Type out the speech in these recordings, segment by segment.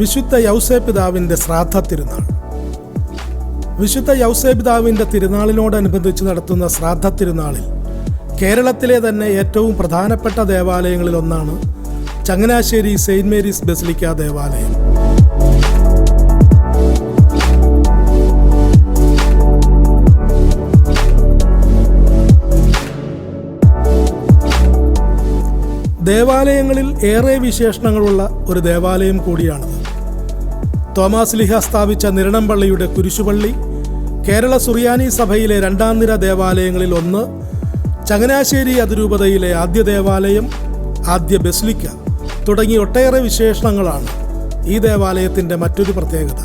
വിശുദ്ധ യൗസേപിതാവിന്റെ ശ്രാദ്ധ തിരുനാൾ. വിശുദ്ധ യൗസേപിതാവിന്റെ തിരുനാളിനോടനുബന്ധിച്ച് നടത്തുന്ന ശ്രാദ്ധ തിരുനാളിൽ കേരളത്തിലെ തന്നെ ഏറ്റവും പ്രധാനപ്പെട്ട ദേവാലയങ്ങളിൽ ഒന്നാണ് ചങ്ങനാശ്ശേരി സെയിന്റ് മേരീസ് ബസിലിക്ക ദേവാലയം. ദേവാലയങ്ങളിൽ ഏറെ വിശേഷണങ്ങളുള്ള ഒരു ദേവാലയം കൂടിയാണിത്. തോമാസ് ലിഹ സ്ഥാപിച്ച നിരണംപള്ളിയുടെ കുരിശുപള്ളി കേരള സുറിയാനി സഭയിലെ രണ്ടാം നിര ദേവാലയങ്ങളിൽ ഒന്ന് ചങ്ങനാശ്ശേരി അതിരൂപതയിലെ ആദ്യ ദേവാലയം ആദ്യ ബെസ്ലിക്ക തുടങ്ങി ഒട്ടേറെ വിശേഷണങ്ങളാണ് ഈ ദേവാലയത്തിന്റെ മറ്റൊരു പ്രത്യേകത.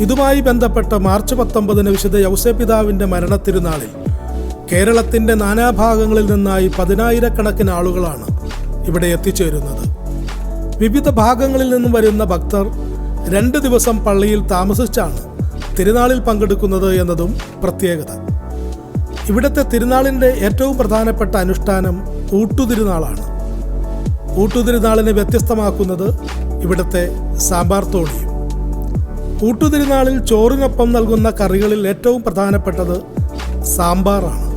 ഇതുമായി ബന്ധപ്പെട്ട മാർച്ച് പത്തൊമ്പതിന് വിശുദ്ധ യൗസപിതാവിന്റെ മരണത്തിരുനാളിൽ കേരളത്തിന്റെ നാനാഭാഗങ്ങളിൽ നിന്നായി പതിനായിരക്കണക്കിന് ആളുകളാണ് ഇവിടെ എത്തിച്ചേരുന്നത്. വിവിധ ഭാഗങ്ങളിൽ നിന്നും വരുന്ന ഭക്തർ രണ്ട് ദിവസം പള്ളിയിൽ താമസിച്ചാണ് തിരുനാളിൽ പങ്കെടുക്കുന്നത് എന്നതും പ്രത്യേകത. ഇവിടുത്തെ തിരുനാളിന്റെ ഏറ്റവും പ്രധാനപ്പെട്ട അനുഷ്ഠാനം ഊട്ടുതിരുനാളാണ്. ഊട്ടുതിരുനാളിനെ വ്യത്യസ്തമാക്കുന്നത് ഇവിടുത്തെ സാമ്പാർ തോണിയും. ഊട്ടുതിരുനാളിൽ ചോറിനൊപ്പം നൽകുന്ന കറികളിൽ ഏറ്റവും പ്രധാനപ്പെട്ടത് സാമ്പാറാണ്.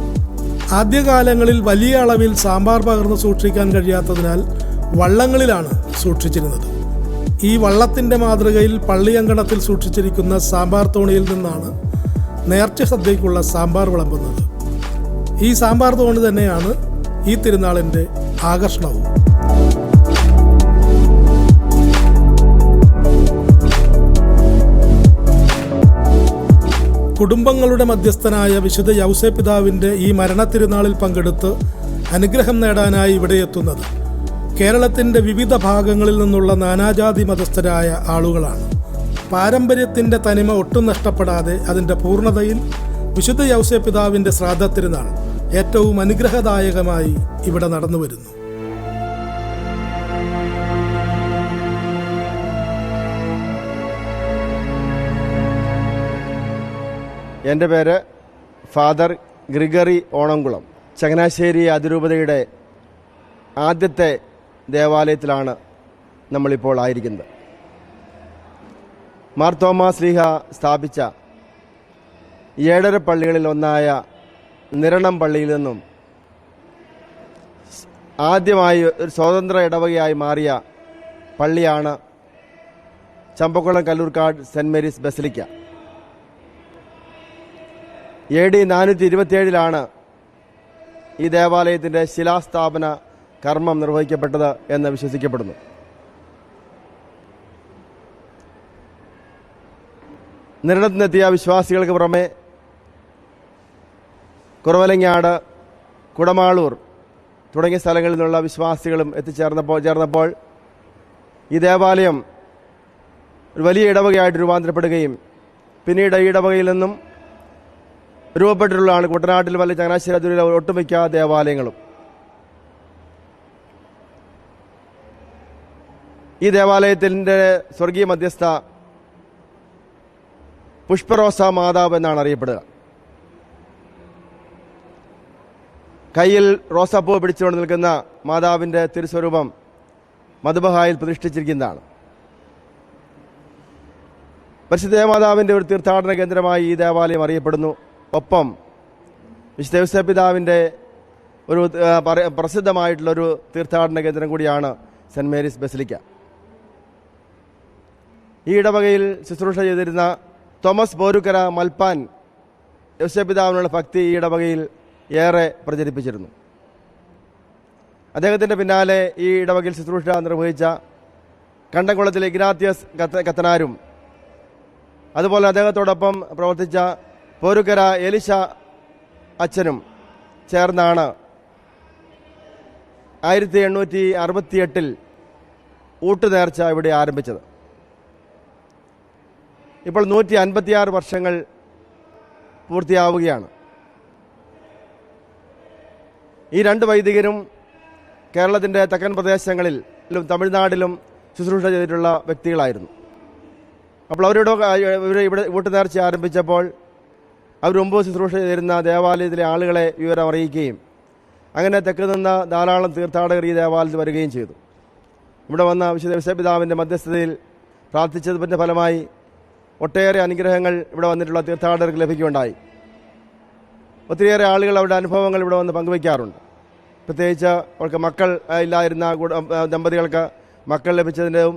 ആദ്യകാലങ്ങളിൽ വലിയ അളവിൽ സാമ്പാർ പകർന്ന് സൂക്ഷിക്കാൻ കഴിയാത്തതിനാൽ വള്ളങ്ങളിലാണ് സൂക്ഷിച്ചിരുന്നത്. ഈ വള്ളത്തിന്റെ മാതൃകയിൽ പള്ളിയങ്കണത്തിൽ സൂക്ഷിച്ചിരിക്കുന്ന സാമ്പാർ തോണിയിൽ നിന്നാണ് നേർച്ച സദ്യയ്ക്കുള്ള സാമ്പാർ വിളമ്പുന്നത്. ഈ സാമ്പാർ തോണി തന്നെയാണ് ഈ തിരുനാളിന്റെ ആകർഷണവും. കുടുംബങ്ങളുടെ മധ്യസ്ഥനായ വിശുദ്ധ യൗസേ പിതാവിന്റെ ഈ മരണത്തിരുനാളിൽ പങ്കെടുത്ത് അനുഗ്രഹം നേടാനായി ഇവിടെ എത്തുന്നത് കേരളത്തിന്റെ വിവിധ ഭാഗങ്ങളിൽ നിന്നുള്ള നാനാജാതി മതസ്ഥരായ ആളുകളാണ്. പാരമ്പര്യത്തിന്റെ തനിമ ഒട്ടും നഷ്ടപ്പെടാതെ അതിന്റെ പൂർണതയിൽ വിശുദ്ധ യൗസേ പിതാവിന്റെ ശ്രാദ്ധ തിരുനാൾ ഏറ്റവും അനുഗ്രഹദായകമായി ഇവിടെ നടന്നു വരുന്നു എന്റെ പേര് ഫാദർ ഗ്രിഗറി ഓണംകുളം. ചങ്ങനാശ്ശേരി അതിരൂപതയുടെ ആദ്യത്തെ ദേവാലയത്തിലാണ് നമ്മളിപ്പോൾ ആയിരിക്കുന്നത്. മാർ ശ്രീഹ സ്ഥാപിച്ച ഏഴര പള്ളികളിൽ ഒന്നായ നിരണം പള്ളിയിൽ നിന്നും ആദ്യമായി ഒരു സ്വതന്ത്ര ഇടവകയായി മാറിയ പള്ളിയാണ് Champakkulam Kallurkad saint Mary's basilica. A D നാനൂറ്റി ഇരുപത്തിയേഴിലാണ് ഈ ദേവാലയത്തിന്റെ ശിലാസ്ഥാപന കർമ്മം നിർവഹിക്കപ്പെട്ടത് എന്ന് വിശ്വസിക്കപ്പെടുന്നു. നിരണത്തിനെത്തിയ വിശ്വാസികൾക്ക് പുറമെ കുറവലങ്ങാട് കുടമാളൂർ തുടങ്ങിയ സ്ഥലങ്ങളിൽ നിന്നുള്ള വിശ്വാസികളും എത്തിച്ചേർന്നപ്പോൾ ചേർന്നപ്പോൾ ഈ ദേവാലയം ഒരു വലിയ ഇടവകയായിട്ട് രൂപാന്തരപ്പെടുകയും പിന്നീട് ഈ ഇടവകയിൽ നിന്നും രൂപപ്പെട്ടിട്ടുള്ളതാണ് കുട്ടനാട്ടിൽ വല്ല ചങ്ങനാശ്ശേരി അതിരിലെ ഒട്ടുമിക്ക ദേവാലയങ്ങളും ഈ ദേവാലയത്തിന്റെ സ്വർഗീയ മധ്യസ്ഥ പുഷ്പറോസ മാതാവ് എന്നാണ് അറിയപ്പെടുക. കയ്യിൽ റോസാപ്പൂ പിടിച്ചുകൊണ്ട് നിൽക്കുന്ന മാതാവിന്റെ തിരുസ്വരൂപം മധുബഹായിൽ പ്രതിഷ്ഠിച്ചിരിക്കുന്നതാണ്. പരിശുദ്ധ മാതാവിന്റെ ഒരു തീർത്ഥാടന കേന്ദ്രമായി ഈ ദേവാലയം അറിയപ്പെടുന്നു. ഒപ്പം വിശുദ്ധ ഒരു പ്രസിദ്ധമായിട്ടുള്ളൊരു തീർത്ഥാടന കേന്ദ്രം കൂടിയാണ് സെന്റ് മേരീസ് ബസിലിക്ക. ഈ ഇടവകയിൽ ശുശ്രൂഷ ചെയ്തിരുന്ന തോമസ് ബോരുക്കര മൽപ്പാൻ ഔസേപിതാവിനുള്ള ഭക്തി ഈ ഇടവകയിൽ ഏറെ പ്രചരിപ്പിച്ചിരുന്നു. അദ്ദേഹത്തിന്റെ പിന്നാലെ ഈ ഇടവകയിൽ ശുശ്രൂഷ നിർവഹിച്ച കണ്ടംകുളത്തിലെ ഇഗ്നാത്യസ് കത്തനാരും അതുപോലെ അദ്ദേഹത്തോടൊപ്പം പ്രവർത്തിച്ച പോരുക്കര എലിശ അച്ഛനും ചേർന്നാണ് ആയിരത്തി എണ്ണൂറ്റി അറുപത്തിയെട്ടിൽ ഊട്ടുനേർച്ച ഇവിടെ ആരംഭിച്ചത്. ഇപ്പോൾ നൂറ്റി അൻപത്തിയാറ് വർഷങ്ങൾ പൂർത്തിയാവുകയാണ്. ഈ രണ്ട് വൈദികരും കേരളത്തിന്റെ തെക്കൻ പ്രദേശങ്ങളിലും തമിഴ്നാട്ടിലും ശുശ്രൂഷ ചെയ്തിട്ടുള്ള വ്യക്തികളായിരുന്നു. അപ്പോൾ അവരുടെ ഇവർ ഇവിടെ വീട്ടുനേർച്ച ആരംഭിച്ചപ്പോൾ അവർ മുമ്പ് ശുശ്രൂഷ ചെയ്തിരുന്ന ദേവാലയത്തിലെ ആളുകളെ വിവരം അറിയിക്കുകയും അങ്ങനെ തെക്ക് നിന്ന് ധാരാളം തീർത്ഥാടകർ ഈ ദേവാലയത്തിൽ വരികയും ചെയ്തു. ഇവിടെ വന്ന വിശുദ്ധ വിശ്വപിതാവിന്റെ മധ്യസ്ഥതയിൽ പ്രാർത്ഥിച്ചതിന്റെ ഫലമായി ഒട്ടേറെ അനുഗ്രഹങ്ങൾ ഇവിടെ വന്നിട്ടുള്ള തീർത്ഥാടകർക്ക് ലഭിക്കുകയുണ്ടായി. ഒത്തിരിയേറെ ആളുകൾ അവരുടെ അനുഭവങ്ങൾ ഇവിടെ വന്ന് പങ്കുവയ്ക്കാറുണ്ട്. പ്രത്യേകിച്ച് അവർക്ക് മക്കൾ ഇല്ലായിരുന്ന ദമ്പതികൾക്ക് മക്കൾ ലഭിച്ചതിന്റെയും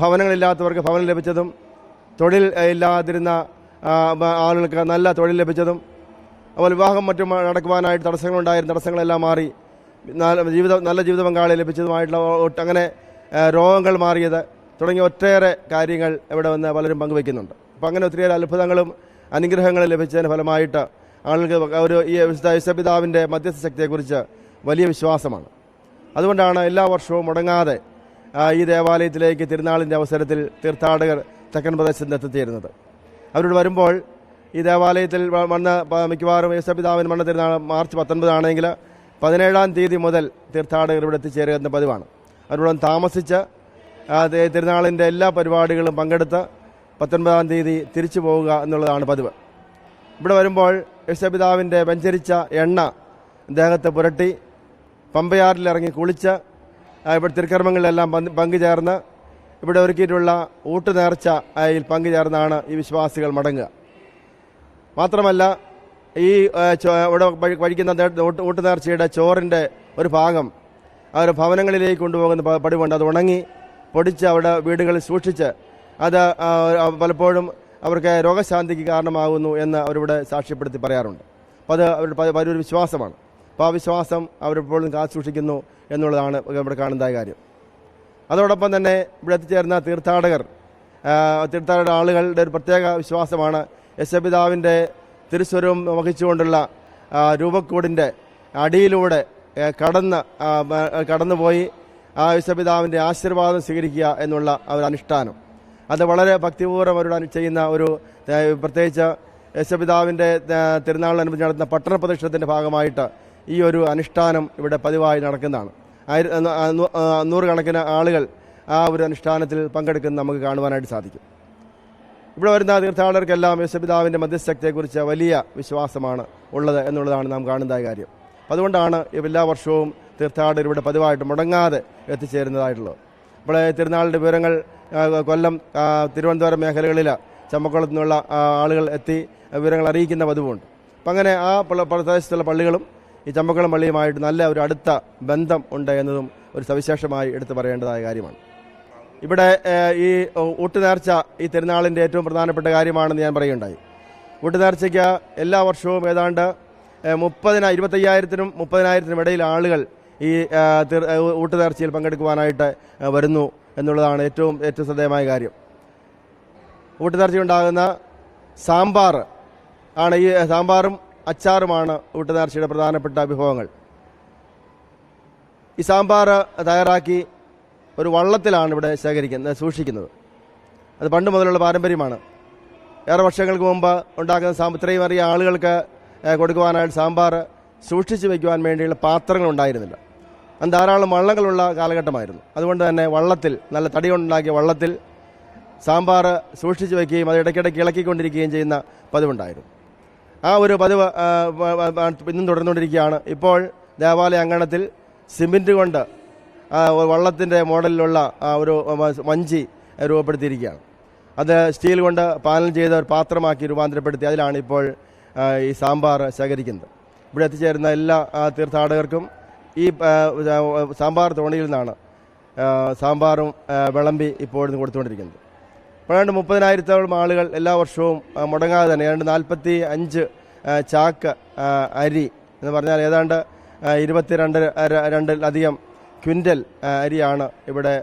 ഭവനങ്ങളില്ലാത്തവർക്ക് ഭവനം ലഭിച്ചതും തൊഴിൽ ഇല്ലാതിരുന്ന ആളുകൾക്ക് നല്ല തൊഴിൽ ലഭിച്ചതും അതുപോലെ വിവാഹം മറ്റും നടക്കുവാനായിട്ട് തടസ്സങ്ങളുണ്ടായിരുന്ന തടസ്സങ്ങളെല്ലാം മാറി ജീവിത നല്ല ജീവിത പങ്കാളി ലഭിച്ചതുമായിട്ടുള്ള അങ്ങനെ രോഗങ്ങൾ മാറിയത് തുടങ്ങിയ ഒട്ടേറെ കാര്യങ്ങൾ ഇവിടെ വന്ന് പലരും പങ്കുവയ്ക്കുന്നുണ്ട്. അപ്പം അങ്ങനെ ഒത്തിരിയേറെ അത്ഭുതങ്ങളും അനുഗ്രഹങ്ങളും ലഭിച്ചതിന് ഫലമായിട്ട് ആളുകൾക്ക് ഒരു ഈ വിശുദ്ധ വിശ്വപിതാവിന്റെ മധ്യസ്ഥ ശക്തിയെക്കുറിച്ച് വലിയ വിശ്വാസമാണ്. അതുകൊണ്ടാണ് എല്ലാ വർഷവും മുടങ്ങാതെ ഈ ദേവാലയത്തിലേക്ക് തിരുനാളിന്റെ അവസരത്തിൽ തീർത്ഥാടകർ തെക്കൻ പ്രദേശത്ത് എത്തിച്ചേരുന്നത്. അവരോട് വരുമ്പോൾ ഈ ദേവാലയത്തിൽ മണ്ണ് മിക്കവാറും യേശുപിതാവിന് മണ്ണ് തിരുനാൾ മാർച്ച് പത്തൊൻപതാണെങ്കിൽ പതിനേഴാം തീയതി മുതൽ തീർത്ഥാടകർ ഇവിടെ എത്തിച്ചേരുക എന്ന പതിവാണ്. അവരോടൊന്ന് താമസിച്ച് തിരുനാളിന്റെ എല്ലാ പരിപാടികളും പങ്കെടുത്ത് പത്തൊൻപതാം തീയതി തിരിച്ചു പോവുക എന്നുള്ളതാണ് പതിവ്. ഇവിടെ വരുമ്പോൾ യേശുപിതാവിന്റെ വെഞ്ചരിച്ച എണ്ണ ദേഹത്തെ പുരട്ടി പമ്പയാറിലിറങ്ങി കുളിച്ച് ഇവിടെ തിരുക്കർമ്മങ്ങളിലെല്ലാം പങ്ക് പങ്കുചേർന്ന് ഇവിടെ ഒരുക്കിയിട്ടുള്ള ഊട്ടുനേർച്ച അതിൽ പങ്കുചേർന്നാണ് ഈ വിശ്വാസികൾ മടങ്ങുക. മാത്രമല്ല ഈ ഇവിടെ കഴിക്കുന്ന ഊട്ട് ഊട്ടുനേർച്ചയുടെ ചോറിന്റെ ഒരു ഭാഗം അവർ ഭവനങ്ങളിലേക്ക് കൊണ്ടുപോകുന്ന പടിവുണ്ട്. അത് ഉണങ്ങി പൊടിച്ച് അവിടെ വീടുകളിൽ സൂക്ഷിച്ച് അത് പലപ്പോഴും അവർക്ക് രോഗശാന്തിക്ക് കാരണമാകുന്നു എന്ന് അവരിവിടെ സാക്ഷ്യപ്പെടുത്തി പറയാറുണ്ട്. അപ്പോൾ അത് അവരുടെ വലിയൊരു വിശ്വാസമാണ്. അപ്പോൾ ആ വിശ്വാസം അവരെപ്പോഴും കാത്തു സൂക്ഷിക്കുന്നു എന്നുള്ളതാണ് ഇവിടെ കാണുന്ന കാര്യം. അതോടൊപ്പം തന്നെ ഇവിടെ എത്തിച്ചേർന്ന തീർത്ഥാടകർ തീർത്ഥാടക ആളുകളുടെ ഒരു പ്രത്യേക വിശ്വാസമാണ്. യശപിതാവിന്റെ തിരുസ്വരവും വഹിച്ചുകൊണ്ടുള്ള രൂപക്കൂടിന്റെ അടിയിലൂടെ കടന്ന് കടന്നുപോയി ആ വിശ്വപിതാവിന്റെ ആശീർവാദം സ്വീകരിക്കുക എന്നുള്ള ഒരു അനുഷ്ഠാനം. അത് വളരെ ഭക്തിപൂർവം അവരോട് ചെയ്യുന്ന ഒരു പ്രത്യേകിച്ച് യശപിതാവിന്റെ തിരുനാളിനനുബന്ധിച്ച് നടത്തുന്ന പട്ടണ പ്രദക്ഷിണത്തിന്റെ ഭാഗമായിട്ട് ഈ ഒരു അനുഷ്ഠാനം ഇവിടെ പതിവായി നടക്കുന്നതാണ്. ആയിര നൂറുകണക്കിന് ആളുകൾ ആ ഒരു അനുഷ്ഠാനത്തിൽ പങ്കെടുക്കുന്നത് നമുക്ക് കാണുവാനായിട്ട് സാധിക്കും. ഇവിടെ വരുന്ന തീർത്ഥാടകർക്കെല്ലാം യേശുപിതാവിന്റെ മധ്യസ്ഥക്തിയെക്കുറിച്ച് വലിയ വിശ്വാസമാണ് ഉള്ളത് എന്നുള്ളതാണ് നാം കാണുന്ന കാര്യം. അതുകൊണ്ടാണ് എല്ലാ വർഷവും തീർത്ഥാടകർ പതിവായിട്ട് മുടങ്ങാതെ എത്തിച്ചേരുന്നതായിട്ടുള്ളത്. ഇവിടെ തിരുനാളിന്റെ വിവരങ്ങൾ കൊല്ലം തിരുവനന്തപുരം മേഖലകളിൽ ചമ്മക്കുളത്തു നിന്നുള്ള ആളുകൾ എത്തി വിവരങ്ങൾ അറിയിക്കുന്ന പതിവുണ്ട്. അപ്പം അങ്ങനെ ആ പ്രദേശത്തുള്ള പള്ളികളും ഈ ചമ്പക്കുളം പള്ളിയുമായിട്ട് നല്ല ഒരു അടുത്ത ബന്ധം ഉണ്ട് എന്നതും ഒരു സവിശേഷമായി എടുത്തു പറയേണ്ടതായ കാര്യമാണ്. ഇവിടെ ഈ ഊട്ടുനേർച്ച ഈ തിരുനാളിന്റെ ഏറ്റവും പ്രധാനപ്പെട്ട കാര്യമാണെന്ന് ഞാൻ പറയുകയുണ്ടായി. ഊട്ടുനേർച്ചയ്ക്ക് എല്ലാ വർഷവും ഏതാണ്ട് മുപ്പതിന ഇരുപത്തയ്യായിരത്തിനും മുപ്പതിനായിരത്തിനും ഇടയിൽ ആളുകൾ ഈ ഊട്ടുനേർച്ചയിൽ പങ്കെടുക്കുവാനായിട്ട് വരുന്നു എന്നുള്ളതാണ് ഏറ്റവും ഏറ്റവും ശ്രദ്ധേയമായ കാര്യം. ഊട്ടുനേർച്ചയുണ്ടാകുന്ന സാമ്പാർ ആണ് ഈ സാമ്പാറും അച്ചാറുമാണ് ഊട്ടുനേർച്ചയുടെ പ്രധാനപ്പെട്ട വിഭവങ്ങൾ. ഈ സാമ്പാർ തയ്യാറാക്കി ഒരു വള്ളത്തിലാണ് ഇവിടെ ശേഖരിക്കുന്നത് സൂക്ഷിക്കുന്നത്. അത് പണ്ട് മുതലുള്ള പാരമ്പര്യമാണ്. ഏറെ വർഷങ്ങൾക്ക് മുമ്പ് ഉണ്ടാക്കുന്ന സാമ്പ ഇത്രയും അറിയ ആളുകൾക്ക് കൊടുക്കുവാനായിട്ട് സാമ്പാർ സൂക്ഷിച്ചു വയ്ക്കുവാൻ വേണ്ടിയുള്ള പാത്രങ്ങൾ ഉണ്ടായിരുന്നില്ല. അന്ന് ധാരാളം വള്ളങ്ങളുള്ള കാലഘട്ടമായിരുന്നു. അതുകൊണ്ട് തന്നെ വള്ളത്തിൽ നല്ല തടി കൊണ്ടുണ്ടാക്കിയ വള്ളത്തിൽ സാമ്പാർ സൂക്ഷിച്ചു വയ്ക്കുകയും അത് ഇടയ്ക്കിടയ്ക്ക് ഇളക്കിക്കൊണ്ടിരിക്കുകയും ചെയ്യുന്ന പതിവുണ്ടായിരുന്നു. ആ ഒരു പതിവ് ഇന്നും തുടർന്നുകൊണ്ടിരിക്കുകയാണ്. ഇപ്പോൾ ദേവാലയ അങ്കണത്തിൽ സിമെന്റ് കൊണ്ട് വള്ളത്തിന്റെ മോഡലിലുള്ള ആ, ഒരു വഞ്ചി രൂപപ്പെടുത്തിയിരിക്കുകയാണ്. അത് സ്റ്റീൽ കൊണ്ട് പാനൽ ചെയ്ത ഒരു പാത്രമാക്കി രൂപാന്തരപ്പെടുത്തി അതിലാണ് ഇപ്പോൾ ഈ സാമ്പാർ ശേഖരിക്കുന്നത്. ഇവിടെ എത്തിച്ചേരുന്ന എല്ലാ തീർത്ഥാടകർക്കും ഈ സാമ്പാർ തോണിയിൽ നിന്നാണ് സാമ്പാറും വിളമ്പി ഇപ്പോഴും കൊടുത്തുകൊണ്ടിരിക്കുന്നത്. ഏതാണ്ട് മുപ്പതിനായിരത്തോളം ആളുകൾ എല്ലാ വർഷവും മുടങ്ങാതെ തന്നെ ഏതാണ്ട് നാൽപ്പത്തി അഞ്ച് ചാക്ക് അരി എന്ന് പറഞ്ഞാൽ ഏതാണ്ട് ഇരുപത്തി രണ്ട് രണ്ടിലധികം ക്വിന്റൽ അരിയാണ് ഇവിടെ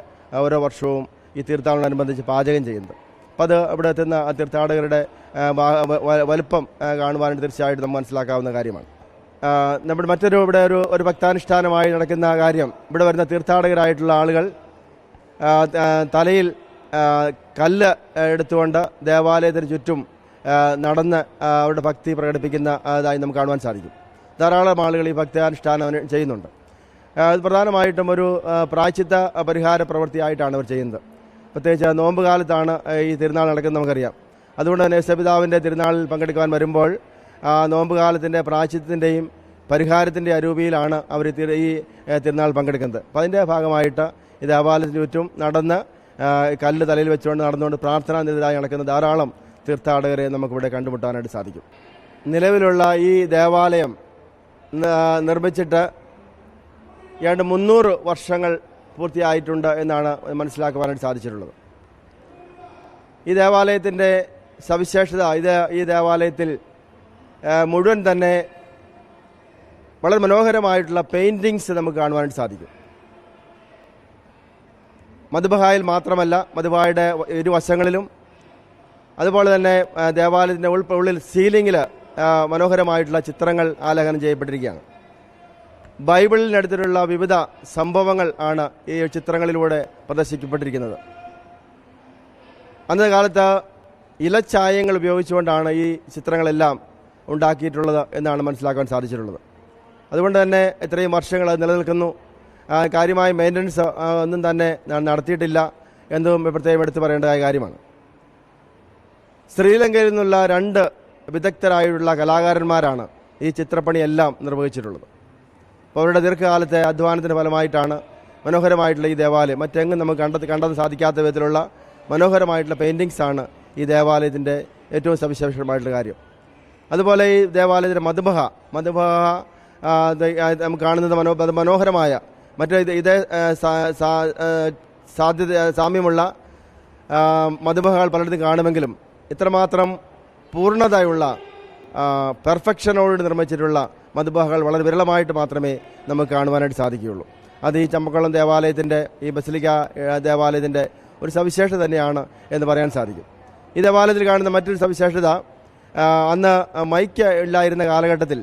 ഓരോ വർഷവും ഈ തീർത്ഥാടനോടനുബന്ധിച്ച് പാചകം ചെയ്യുന്നത്. അപ്പോൾ അത് ഇവിടെ എത്തുന്ന തീർത്ഥാടകരുടെ വലുപ്പം കാണുവാനായിട്ട് തീർച്ചയായിട്ടും നമുക്ക് മനസ്സിലാക്കാവുന്ന കാര്യമാണ്. നമ്മുടെ മറ്റൊരു ഇവിടെ ഒരു ഒരു ഭക്താനുഷ്ഠാനമായി നടക്കുന്ന കാര്യം. ഇവിടെ വരുന്ന തീർത്ഥാടകരായിട്ടുള്ള ആളുകൾ തലയിൽ കല്ല് എടുത്തുകൊണ്ട് ദേവാലയത്തിന് ചുറ്റും നടന്ന് അവരുടെ ഭക്തി പ്രകടിപ്പിക്കുന്ന അതായി നമുക്ക് കാണുവാൻ സാധിക്കും. ധാരാളം ആളുകൾ ഈ ഭക്താനുഷ്ഠാനം ചെയ്യുന്നുണ്ട്. അത് പ്രധാനമായിട്ടും ഒരു പ്രായച്ചിത്ത പരിഹാര പ്രവൃത്തിയായിട്ടാണ് അവർ ചെയ്യുന്നത്. പ്രത്യേകിച്ച് നോമ്പ് കാലത്താണ് ഈ തിരുനാൾ നടക്കുന്നത് നമുക്കറിയാം. അതുകൊണ്ട് തന്നെ സബിതാവിന്റെ തിരുനാളിൽ പങ്കെടുക്കാൻ വരുമ്പോൾ നോമ്പ് കാലത്തിന്റെ പ്രാച്യത്തിന്റെയും പരിഹാരത്തിന്റെ അരൂപിയിലാണ് അവർ ഈ തിരുനാൾ പങ്കെടുക്കുന്നത്. അപ്പം അതിന്റെ ഭാഗമായിട്ട് ഈ ദേവാലയത്തിന് ചുറ്റും നടന്ന് കല്ല് തലയിൽ വെച്ചുകൊണ്ട് നടന്നുകൊണ്ട് പ്രാർത്ഥനാ നിരതരായി നടക്കുന്ന ധാരാളം തീർത്ഥാടകരെ നമുക്കിവിടെ കണ്ടുമുട്ടാനായിട്ട് സാധിക്കും. നിലവിലുള്ള ഈ ദേവാലയം നിർമ്മിച്ചിട്ട് ഏതാണ്ട് മുന്നൂറ് വർഷങ്ങൾ പൂർത്തിയായിട്ടുണ്ട് എന്നാണ് മനസ്സിലാക്കുവാനായിട്ട് സാധിച്ചിട്ടുള്ളത്. ഈ ദേവാലയത്തിന്റെ സവിശേഷത ഇത് ഈ ദേവാലയത്തിൽ മുഴുവൻ തന്നെ വളരെ മനോഹരമായിട്ടുള്ള പെയിന്റിങ്സ് നമുക്ക് കാണുവാനായിട്ട് സാധിക്കും. മധുബഹായിൽ മാത്രമല്ല മധുബായുടെ ഇരുവശങ്ങളിലും അതുപോലെ തന്നെ ദേവാലയത്തിന്റെ ഉൾ ഉള്ളിൽ സീലിങ്ങിൽ മനോഹരമായിട്ടുള്ള ചിത്രങ്ങൾ ആലേഖനം ചെയ്യപ്പെട്ടിരിക്കുകയാണ്. ബൈബിളിനടുത്തിലുള്ള വിവിധ സംഭവങ്ങൾ ആണ് ഈ ചിത്രങ്ങളിലൂടെ പ്രദർശിക്കപ്പെട്ടിരിക്കുന്നത്. അന്നത്തെ കാലത്ത് ഇലച്ചായങ്ങൾ ഉപയോഗിച്ചുകൊണ്ടാണ് ഈ ചിത്രങ്ങളെല്ലാം ഉണ്ടാക്കിയിട്ടുള്ളത് എന്നാണ് മനസ്സിലാക്കാൻ സാധിച്ചിട്ടുള്ളത്. അതുകൊണ്ട് തന്നെ ഇത്രയും വർഷങ്ങൾ അത് നിലനിൽക്കുന്നു. കാര്യമായ മെയിന്റനൻസ് ഒന്നും തന്നെ നടത്തിയിട്ടില്ല എന്നതും പ്രത്യേകം എടുത്തു പറയേണ്ടതായ കാര്യമാണ്. ശ്രീലങ്കയിൽ നിന്നുള്ള രണ്ട് വിദഗ്ധരായുള്ള കലാകാരന്മാരാണ് ഈ ചിത്രപ്പണിയെല്ലാം നിർവഹിച്ചിട്ടുള്ളത്. അപ്പോൾ അവരുടെ ദീർഘകാലത്തെ അധ്വാനത്തിന്റെ ഫലമായിട്ടാണ് മനോഹരമായിട്ടുള്ള ഈ ദേവാലയം. മറ്റെങ്ങും നമുക്ക് കണ്ടെത്തി കണ്ടെത്താൻ സാധിക്കാത്ത വിധത്തിലുള്ള മനോഹരമായിട്ടുള്ള പെയിന്റിങ്സാണ് ഈ ദേവാലയത്തിന്റെ ഏറ്റവും സവിശേഷമായിട്ടുള്ള കാര്യം. അതുപോലെ ഈ ദേവാലയത്തിന്റെ മധുബഹ മധുബഹ നമുക്ക് കാണുന്നത് മനോ മനോഹരമായ മറ്റേ ഇത് സാധ്യത സാമ്യമുള്ള മധുബഹകൾ പലയിടത്തും കാണുമെങ്കിലും ഇത്രമാത്രം പൂർണതയുള്ള പെർഫെക്ഷനോട് നിർമ്മിച്ചിട്ടുള്ള മധുബഹകൾ വളരെ വിരളമായിട്ട് മാത്രമേ നമുക്ക് കാണുവാനായിട്ട് സാധിക്കുകയുള്ളൂ. അത് ഈ ചമ്പക്കുളം ദേവാലയത്തിന്റെ ഈ ബസിലിക്ക ദേവാലയത്തിന്റെ ഒരു സവിശേഷത തന്നെയാണ് എന്ന് പറയാൻ സാധിക്കും. ഈ ദേവാലയത്തിൽ കാണുന്ന മറ്റൊരു സവിശേഷത അന്ന് മൈക്ക് ഇല്ലായിരുന്ന കാലഘട്ടത്തിൽ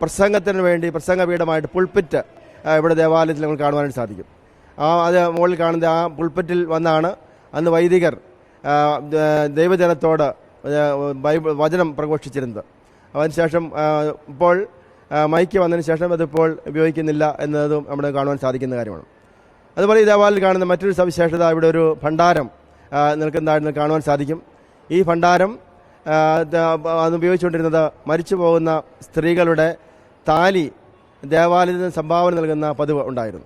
പ്രസംഗത്തിന് വേണ്ടി പ്രസംഗപീഠമായിട്ട് പുൾപ്പിറ്റ് ഇവിടെ ദേവാലയത്തിൽ നമുക്ക് കാണുവാനായിട്ട് സാധിക്കും. ആ അത് മുകളിൽ കാണുന്ന ആ പുൾപ്പിറ്റിൽ വന്നാണ് അന്ന് വൈദികർ ദൈവജനത്തോട് ബൈബിൾ വചനം പ്രഘോഷിച്ചിരുന്നത്. അതിനുശേഷം ശേഷം ഇപ്പോൾ മൈക്ക് വന്നതിന് ശേഷം അതിപ്പോൾ ഉപയോഗിക്കുന്നില്ല എന്നതും നമ്മുടെ കാണുവാൻ സാധിക്കുന്ന കാര്യമാണ്. അതുപോലെ ഈ ദേവാലയത്തിൽ കാണുന്ന മറ്റൊരു സവിശേഷത ഇവിടെ ഒരു ഭണ്ഡാരം നിൽക്കുന്നതായിട്ട് കാണുവാൻ സാധിക്കും. ഈ ഭണ്ഡാരം ദ- ഉപയോഗിച്ചുകൊണ്ടിരുന്നത് മരിച്ചു പോകുന്ന സ്ത്രീകളുടെ താലി ദേവാലയത്തിന് സംഭാവന നൽകുന്ന പതിവ് ഉണ്ടായിരുന്നു.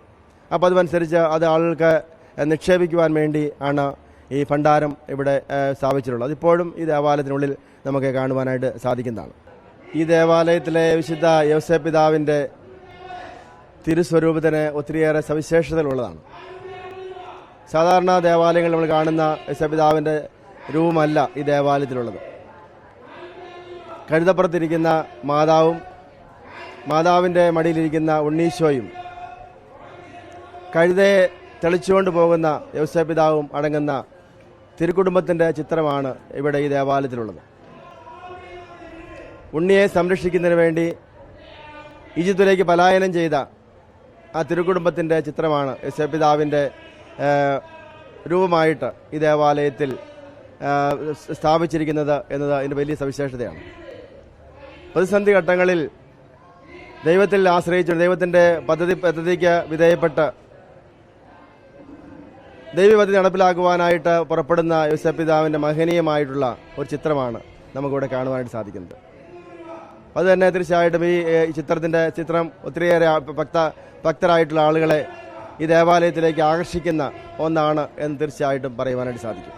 ആ പതിവനുസരിച്ച് അത് ആളുകൾക്ക് നിക്ഷേപിക്കുവാൻ വേണ്ടി ആണ് ഈ ഭണ്ഡാരം ഇവിടെ സ്ഥാപിച്ചിട്ടുള്ളത്. അതിപ്പോഴും ഈ ദേവാലയത്തിനുള്ളിൽ നമുക്ക് കാണുവാനായിട്ട് സാധിക്കുന്നതാണ്. ഈ ദേവാലയത്തിലെ വിശുദ്ധ യോസെ പിതാവിന്റെ തിരുസ്വരൂപത്തിന് ഒത്തിരിയേറെ സവിശേഷതകളുള്ളതാണ്. സാധാരണ ദേവാലയങ്ങൾ നമ്മൾ കാണുന്ന യേശുപിതാവിന്റെ രൂപമല്ല ഈ ദേവാലയത്തിലുള്ളത്. കഴുതപ്പുറത്തിരിക്കുന്ന മാതാവും മാതാവിന്റെ മടിയിലിരിക്കുന്ന ഉണ്ണീശോയും കഴുതയെ തെളിച്ചുകൊണ്ട് പോകുന്ന യൗസപിതാവും അടങ്ങുന്ന തിരുക്കുടുംബത്തിന്റെ ചിത്രമാണ് ഇവിടെ ഈ ദേവാലയത്തിലുള്ളത്. ഉണ്ണിയെ സംരക്ഷിക്കുന്നതിന് വേണ്ടി ഈജിപ്തിലേക്ക് പലായനം ചെയ്ത ആ തിരുക്കുടുംബത്തിന്റെ ചിത്രമാണ് യശപിതാവിന്റെ രൂപമായിട്ട് ഈ ദേവാലയത്തിൽ സ്ഥാപിച്ചിരിക്കുന്നത് എന്നത് അതിന്റെ വലിയ സവിശേഷതയാണ്. പ്രതിസന്ധി ഘട്ടങ്ങളിൽ ദൈവത്തിൽ ആശ്രയിച്ചു ദൈവത്തിന്റെ പദ്ധതി പദ്ധതിക്ക് വിധേയപ്പെട്ട് ദൈവപദ്ധതി നടപ്പിലാക്കുവാനായിട്ട് പുറപ്പെടുന്ന യോസപിതാവിന്റെ മഹനീയമായിട്ടുള്ള ഒരു ചിത്രമാണ് നമുക്കിവിടെ കാണുവാനായിട്ട് സാധിക്കുന്നത്. അത് തന്നെ തീർച്ചയായിട്ടും ഈ ചിത്രത്തിന്റെ ചിത്രം ഒത്തിരിയേറെ ഭക്ത ഭക്തരായിട്ടുള്ള ആളുകളെ ഈ ദേവാലയത്തിലേക്ക് ആകർഷിക്കുന്ന ഒന്നാണ് എന്ന് തീർച്ചയായിട്ടും പറയുവാനായിട്ട് സാധിക്കും.